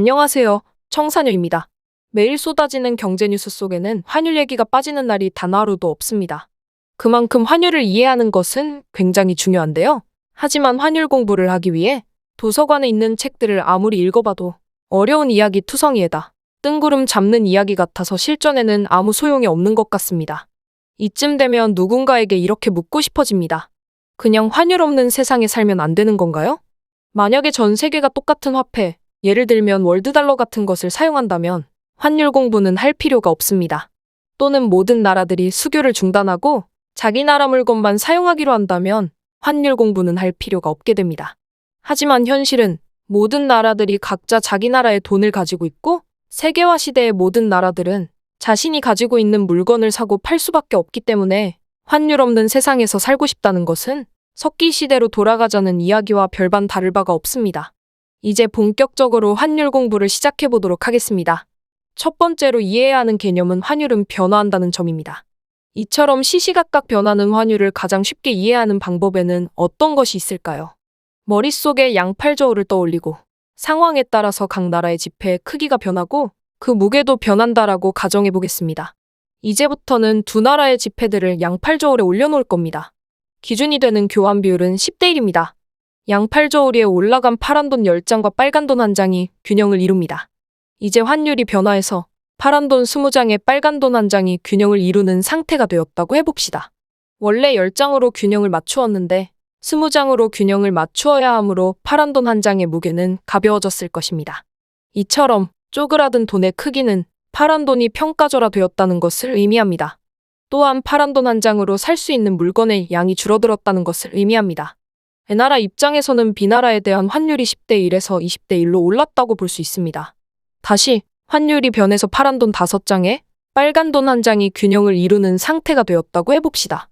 안녕하세요. 청사녀입니다. 매일 쏟아지는 경제 뉴스 속에는 환율 얘기가 빠지는 날이 단 하루도 없습니다. 그만큼 환율을 이해하는 것은 굉장히 중요한데요. 하지만 환율 공부를 하기 위해 도서관에 있는 책들을 아무리 읽어봐도 어려운 이야기 투성이에다 뜬구름 잡는 이야기 같아서 실전에는 아무 소용이 없는 것 같습니다. 이쯤 되면 누군가에게 이렇게 묻고 싶어집니다. 그냥 환율 없는 세상에 살면 안 되는 건가요? 만약에 전 세계가 똑같은 화폐, 예를 들면 월드달러 같은 것을 사용한다면 환율 공부는 할 필요가 없습니다. 또는 모든 나라들이 수교를 중단하고 자기 나라 물건만 사용하기로 한다면 환율 공부는 할 필요가 없게 됩니다. 하지만 현실은 모든 나라들이 각자 자기 나라의 돈을 가지고 있고 세계화 시대의 모든 나라들은 자신이 가지고 있는 물건을 사고 팔 수밖에 없기 때문에 환율 없는 세상에서 살고 싶다는 것은 석기 시대로 돌아가자는 이야기와 별반 다를 바가 없습니다. 이제 본격적으로 환율 공부를 시작해 보도록 하겠습니다. 첫 번째로 이해해야 하는 개념은 환율은 변화한다는 점입니다. 이처럼 시시각각 변하는 환율을 가장 쉽게 이해하는 방법에는 어떤 것이 있을까요? 머릿속에 양팔 저울을 떠올리고 상황에 따라서 각 나라의 지폐의 크기가 변하고 그 무게도 변한다라고 가정해 보겠습니다. 이제부터는 두 나라의 지폐들을 양팔 저울에 올려놓을 겁니다. 기준이 되는 교환 비율은 10대 1입니다. 양팔저울 위에 올라간 파란 돈 10장과 빨간 돈 1장이 균형을 이룹니다. 이제 환율이 변화해서 파란 돈 20장에 빨간 돈 1장이 균형을 이루는 상태가 되었다고 해봅시다. 원래 10장으로 균형을 맞추었는데 20장으로 균형을 맞추어야 하므로 파란 돈 1장의 무게는 가벼워졌을 것입니다. 이처럼 쪼그라든 돈의 크기는 파란 돈이 평가절하 되었다는 것을 의미합니다. 또한 파란 돈 한 장으로 살 수 있는 물건의 양이 줄어들었다는 것을 의미합니다. 애나라 입장에서는 비나라에 대한 환율이 10대 1에서 20대 1로 올랐다고 볼 수 있습니다. 다시 환율이 변해서 파란 돈 5장에 빨간 돈 한 장이 균형을 이루는 상태가 되었다고 해봅시다.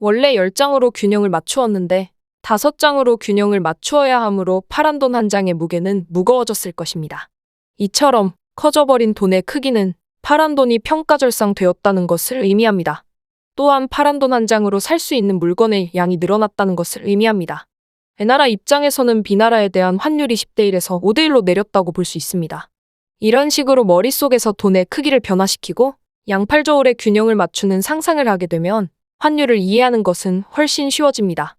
원래 10장으로 균형을 맞추었는데 5장으로 균형을 맞추어야 하므로 파란 돈 한 장의 무게는 무거워졌을 것입니다. 이처럼 커져버린 돈의 크기는 파란 돈이 평가절상 되었다는 것을 의미합니다. 또한 파란 돈 한 장으로 살 수 있는 물건의 양이 늘어났다는 것을 의미합니다. 애나라 입장에서는 비나라에 대한 환율이 10대 1에서 5대 1로 내렸다고 볼 수 있습니다. 이런 식으로 머릿속에서 돈의 크기를 변화시키고 양팔저울의 균형을 맞추는 상상을 하게 되면 환율을 이해하는 것은 훨씬 쉬워집니다.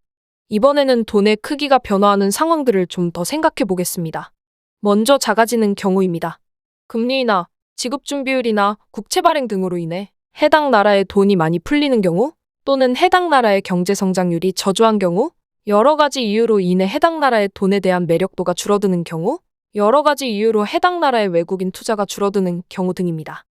이번에는 돈의 크기가 변화하는 상황들을 좀 더 생각해 보겠습니다. 먼저 작아지는 경우입니다. 금리 인하, 지급 준비율이나 국채 발행 등으로 인해 해당 나라의 돈이 많이 풀리는 경우 또는 해당 나라의 경제 성장률이 저조한 경우 여러 가지 이유로 인해 해당 나라의 돈에 대한 매력도가 줄어드는 경우 여러 가지 이유로 해당 나라의 외국인 투자가 줄어드는 경우 등입니다.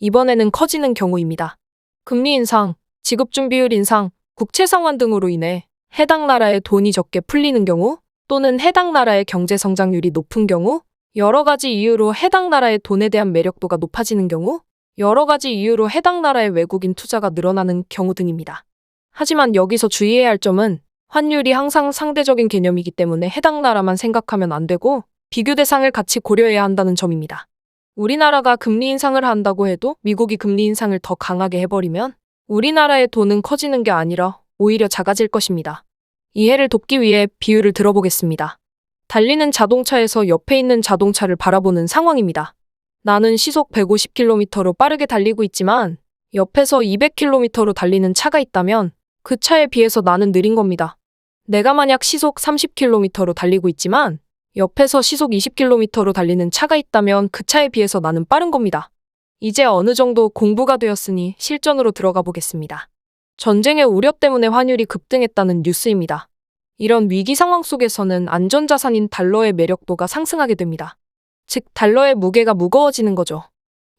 이번에는 커지는 경우입니다. 금리 인상, 지급 준비율 인상, 국채 상환 등으로 인해 해당 나라의 돈이 적게 풀리는 경우 또는 해당 나라의 경제 성장률이 높은 경우 여러 가지 이유로 해당 나라의 돈에 대한 매력도가 높아지는 경우, 여러 가지 이유로 해당 나라의 외국인 투자가 늘어나는 경우 등입니다. 하지만 여기서 주의해야 할 점은 환율이 항상 상대적인 개념이기 때문에 해당 나라만 생각하면 안 되고 비교 대상을 같이 고려해야 한다는 점입니다. 우리나라가 금리 인상을 한다고 해도 미국이 금리 인상을 더 강하게 해버리면 우리나라의 돈은 커지는 게 아니라 오히려 작아질 것입니다. 이해를 돕기 위해 비유를 들어보겠습니다. 달리는 자동차에서 옆에 있는 자동차를 바라보는 상황입니다. 나는 시속 150km로 빠르게 달리고 있지만 옆에서 200km로 달리는 차가 있다면 그 차에 비해서 나는 느린 겁니다. 내가 만약 시속 30km로 달리고 있지만 옆에서 시속 20km로 달리는 차가 있다면 그 차에 비해서 나는 빠른 겁니다. 이제 어느 정도 공부가 되었으니 실전으로 들어가 보겠습니다. 전쟁의 우려 때문에 환율이 급등했다는 뉴스입니다. 이런 위기 상황 속에서는 안전자산인 달러의 매력도가 상승하게 됩니다. 즉, 달러의 무게가 무거워지는 거죠.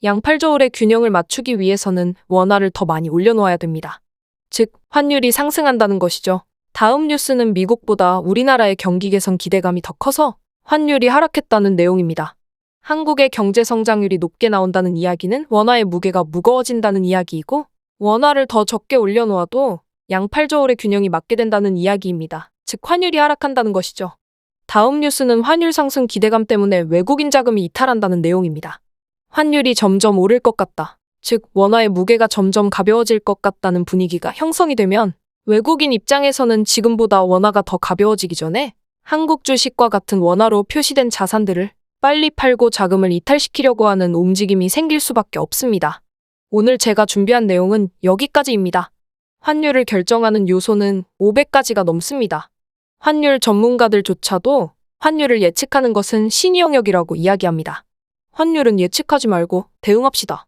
양팔 저울의 균형을 맞추기 위해서는 원화를 더 많이 올려놓아야 됩니다. 즉, 환율이 상승한다는 것이죠. 다음 뉴스는 미국보다 우리나라의 경기 개선 기대감이 더 커서 환율이 하락했다는 내용입니다. 한국의 경제 성장률이 높게 나온다는 이야기는 원화의 무게가 무거워진다는 이야기이고, 원화를 더 적게 올려놓아도 양팔 저울의 균형이 맞게 된다는 이야기입니다. 즉 환율이 하락한다는 것이죠. 다음 뉴스는 환율 상승 기대감 때문에 외국인 자금이 이탈한다는 내용입니다. 환율이 점점 오를 것 같다. 즉 원화의 무게가 점점 가벼워질 것 같다는 분위기가 형성이 되면 외국인 입장에서는 지금보다 원화가 더 가벼워지기 전에 한국 주식과 같은 원화로 표시된 자산들을 빨리 팔고 자금을 이탈시키려고 하는 움직임이 생길 수밖에 없습니다. 오늘 제가 준비한 내용은 여기까지입니다. 환율을 결정하는 요소는 500가지가 넘습니다. 환율 전문가들조차도 환율을 예측하는 것은 신의 영역이라고 이야기합니다. 환율은 예측하지 말고 대응합시다.